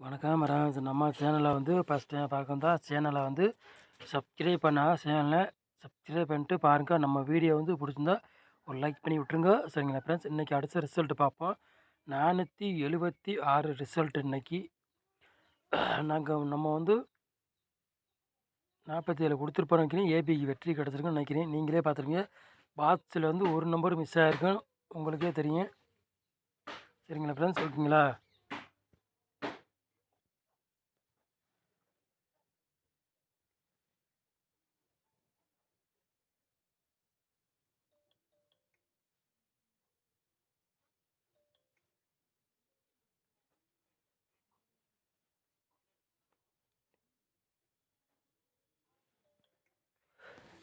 வணக்கம். வரோம் நம்ம சேனலை வந்து ஃபஸ்ட் டைம் பார்க்குறதா சேனலை வந்து சப்ஸ்கிரைப் பண்ணால் சேனலை சப்ஸ்கிரைப் பண்ணிட்டு பாருங்கள் நம்ம வீடியோ வந்து பிடிச்சிருந்தா ஒரு லைக் பண்ணி விட்ருங்க சரிங்களா ஃப்ரெண்ட்ஸ் இன்றைக்கி அடுத்த ரிசல்ட் பார்ப்போம். நானூற்றி எழுபத்தி ஆறு ரிசல்ட் இன்றைக்கி நாங்கள் நம்ம வந்து நாற்பத்தி ஏழு கொடுத்துருப்போம் நினைக்கிறேன் ஏபிக்கு வெற்றி கிடச்சிருக்குன்னு நினைக்கிறேன். நீங்களே பார்த்துருங்க பாக்ஸில் வந்து ஒரு நம்பர் மிஸ் ஆகிருக்கும் உங்களுக்கே தெரியும். சரிங்களா ஃப்ரெண்ட்ஸ் ஓகேங்களா?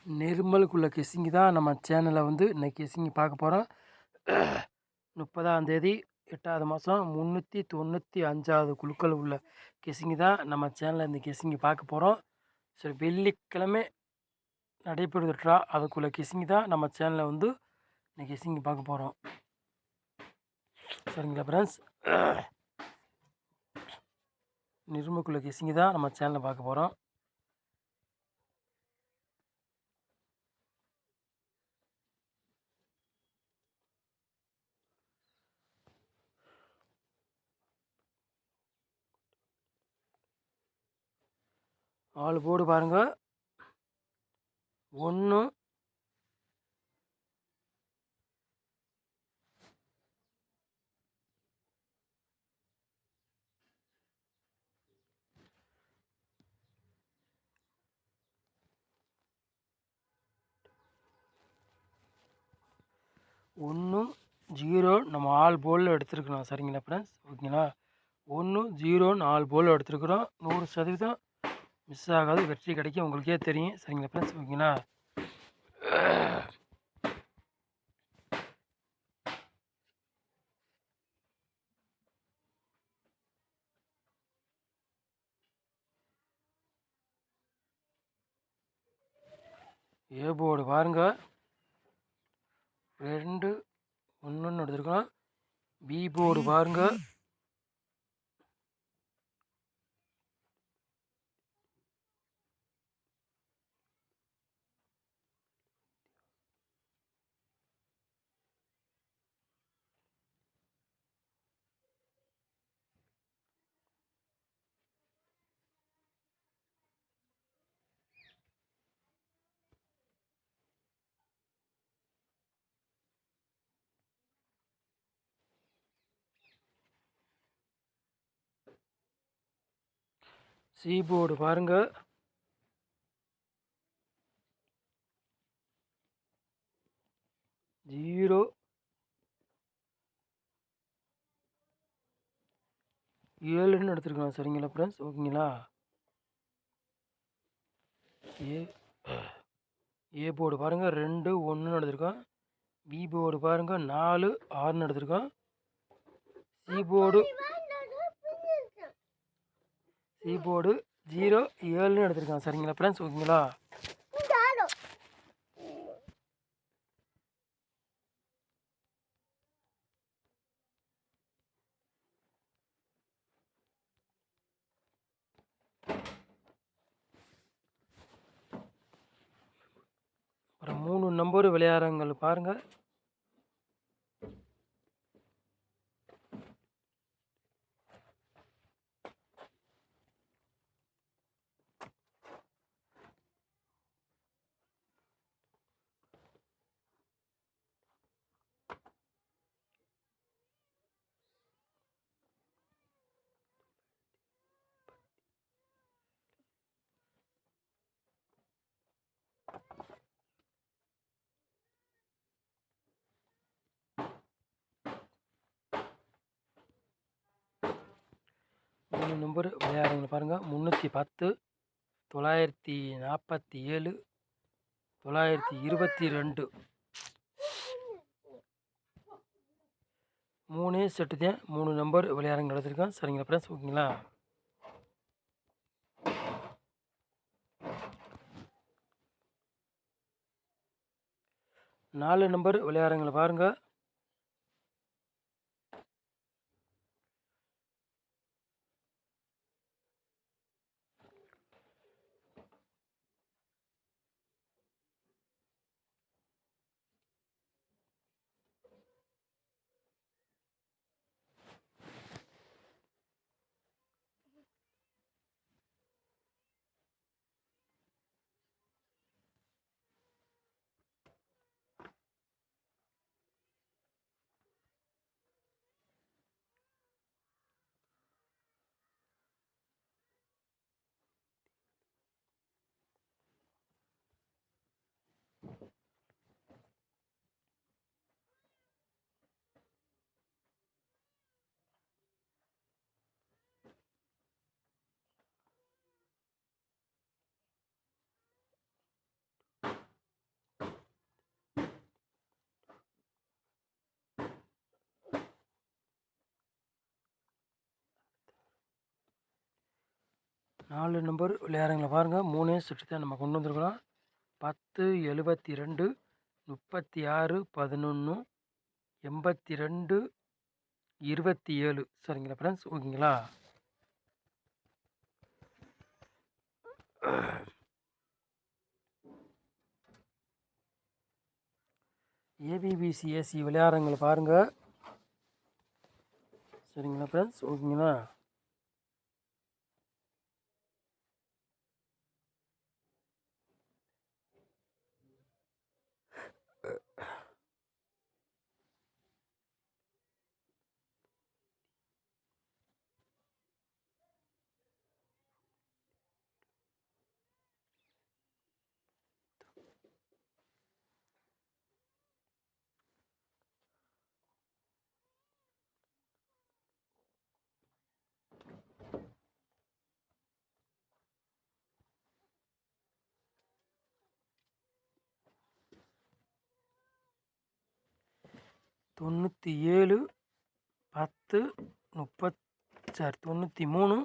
நிர்மலுக்குள்ள கெஸ்ஸிங்கு தான் நம்ம சேனலில் வந்து இன்றைக்கி கெஸ்ஸிங் பார்க்க போகிறோம் முப்பதாம் தேதி எட்டாவது மாதம் முந்நூற்றி தொண்ணூற்றி அஞ்சாவது குழுக்கள் உள்ள கெஸ்ஸிங்கு தான் நம்ம சேனலில் இந்த கெஸ்ஸிங்கு பார்க்க போகிறோம் சரி வெள்ளிக்கிழமை நடைபெறுதுட்ரா அதுக்குள்ள கெஸ்ஸிங் தான் நம்ம சேனலில் வந்து இன்றைக்கி கெஸ்ஸிங் பார்க்க போகிறோம் சரிங்களா ஃப்ரெண்ட்ஸ் நிர்மலுக்குள்ள கெஸ்ஸிங்கு தான் நம்ம சேனலில் பார்க்க போகிறோம் நாலு போர்டு பாருங்கள் ஒன்று ஒன்று ஜீரோ நம்ம ஆள் போலில் எடுத்துருக்கணும். சரிங்களா ஃப்ரெண்ட்ஸ் ஓகேங்களா? ஒன்று ஜீரோ நாலு போல் எடுத்துருக்குறோம். நூறு சதவீதம் மிஸ் ஆகாது. வெற்றி கிடைக்கும். உங்களுக்கே தெரியும். சரிங்களா ஃப்ரெண்ட்ஸ் ஓகேங்களா? ஏ போர்டு பாருங்கள் ரெண்டு ஒன்று எடுத்துருக்கோம் பி போர்டு பாருங்கள் சீபோர்டு பாருங்கள் ஜீரோ ஏழுன்னு எடுத்துருக்கலாம். சரிங்களா ஃப்ரெண்ட்ஸ் ஓகேங்களா? ஏ ஏ போர்டு பாருங்கள் ரெண்டு ஒன்றுன்னு எடுத்துருக்கோம். பி போர்டு பாருங்கள் நாலு ஆறுன்னு எடுத்துருக்கோம். சி போர்டு கீபோர்டு ஜீரோ ஏழுன்னு எடுத்திருக்கான் சரிங்களா ஃப்ரெண்ட்ஸ் ஓகேங்களா? அப்புறம் மூணு நம்பர் விளையாடுறவங்க பாருங்கள் மூணு நம்பர் விளையாடுங்க பாருங்கள் முந்நூற்றி பத்து தொள்ளாயிரத்தி நாற்பத்தி ஏழு தொள்ளாயிரத்தி இருபத்தி ரெண்டு மூணு செட்டு தான் மூணு நம்பர் விளையாடுங்க எடுத்துருக்கேன் சரிங்களா ஃப்ரெண்ட்ஸ் ஓகேங்களா? நாலு நம்பர் விளையாடுங்களை பாருங்கள் நாலு நம்பர் விளையாடுங்கள பாருங்கள் மூணே சுற்று தான் நம்ம கொண்டு வந்திருக்கிறோம். பத்து எழுபத்தி ரெண்டு முப்பத்தி ஆறு பதினொன்று எண்பத்தி ரெண்டு இருபத்தி ஏழு சரிங்களா ஃப்ரெண்ட்ஸ் ஓகேங்களா ஏபிபிசி ஏசி பாருங்கள் சரிங்களா ஃப்ரெண்ட்ஸ் ஓகேங்களா? தொண்ணூற்றி ஏழு பத்து முப்பத் சாரி தொண்ணூற்றி மூணு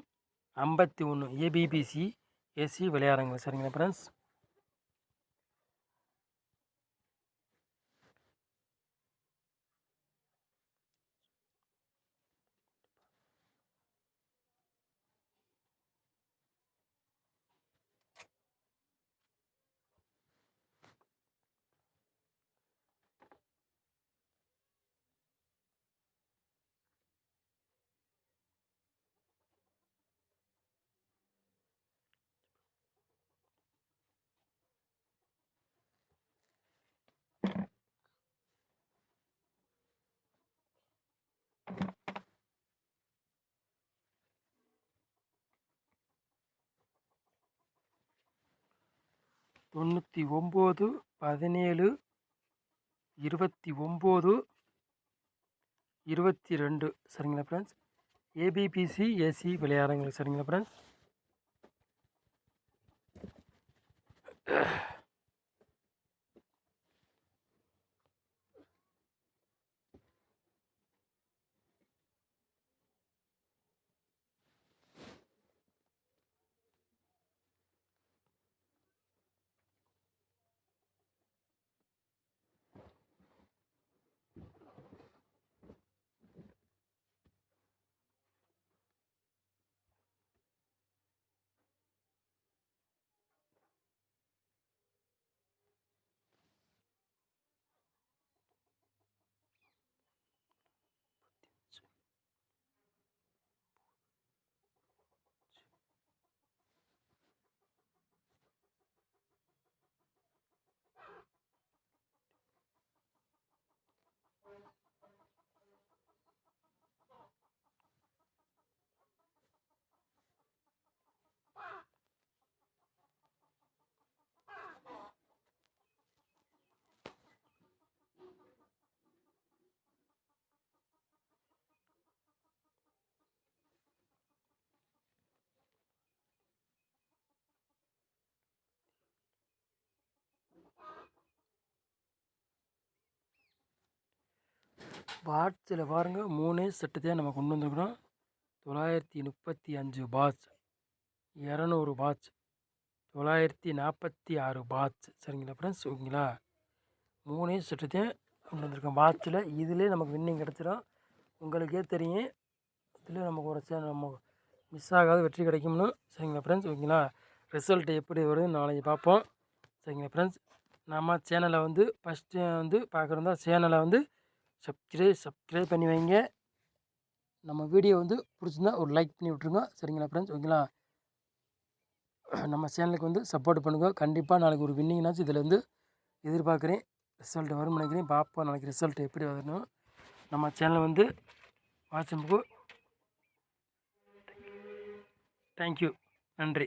ஐம்பத்தி ஒன்று ஏபிபிசி ஏசி விளையாடுறாங்க சரிங்களா ஃப்ரெண்ட்ஸ் தொண்ணூற்றி ஒம்பது பதினேழு இருபத்தி ஒம்பது இருபத்தி ரெண்டு. சரிங்களா ஃப்ரெண்ட்ஸ் ஏபிபிசி ஏசி விளையாடுறவங்களுக்கு சரிங்களா ஃப்ரெண்ட்ஸ் பாட்ஸில் பாருங்கள் மூணே செட்டு தான் நம்ம கொண்டு வந்துருக்குறோம். தொள்ளாயிரத்தி முப்பத்தி அஞ்சு பாட்ச் இரநூறு பாட்ச் தொள்ளாயிரத்தி நாற்பத்தி ஆறு பாட்ச் சரிங்களா ஃப்ரெண்ட்ஸ் ஓகேங்களா? மூணே செட்டு தான் கொண்டு வந்திருக்கோம் பாட்சில் இதிலே நமக்கு வின்னிங் கிடச்சிடும் உங்களுக்கே தெரியும். இதில் நமக்கு ஒரு நம்ம மிஸ் ஆகாத வெற்றி கிடைக்கும்னு. சரிங்களா ஃப்ரெண்ட்ஸ் ஓகேங்களா? ரிசல்ட் எப்படி வருதுன்னு நாளைக்கு பார்ப்போம். சரிங்களா ஃப்ரெண்ட்ஸ் நம்ம சேனலை வந்து ஃபஸ்ட்டு வந்து பார்க்குறதா சேனலை வந்து சப்ஸ்கிரைப் சப்ஸ்கிரைப் பண்ணி வைங்க. நம்ம வீடியோ வந்து பிடிச்சிருந்தா ஒரு லைக் பண்ணி விட்ருங்க சரிங்களா ஃப்ரெண்ட்ஸ் ஓகேங்களா? நம்ம சேனலுக்கு வந்து சப்போர்ட் பண்ணுங்கள் கண்டிப்பாக நாளைக்கு ஒரு வின்னிங்னாச்சும் இதில் வந்து எதிர்பார்க்குறேன். ரிசல்ட் வரும்னு நினைக்கிறேன். பார்ப்போம் நாளைக்கு ரிசல்ட் எப்படி வரணும் நம்ம சேனலை வந்து வாட்ஸ்அப்புக்கு. தேங்க்யூ நன்றி.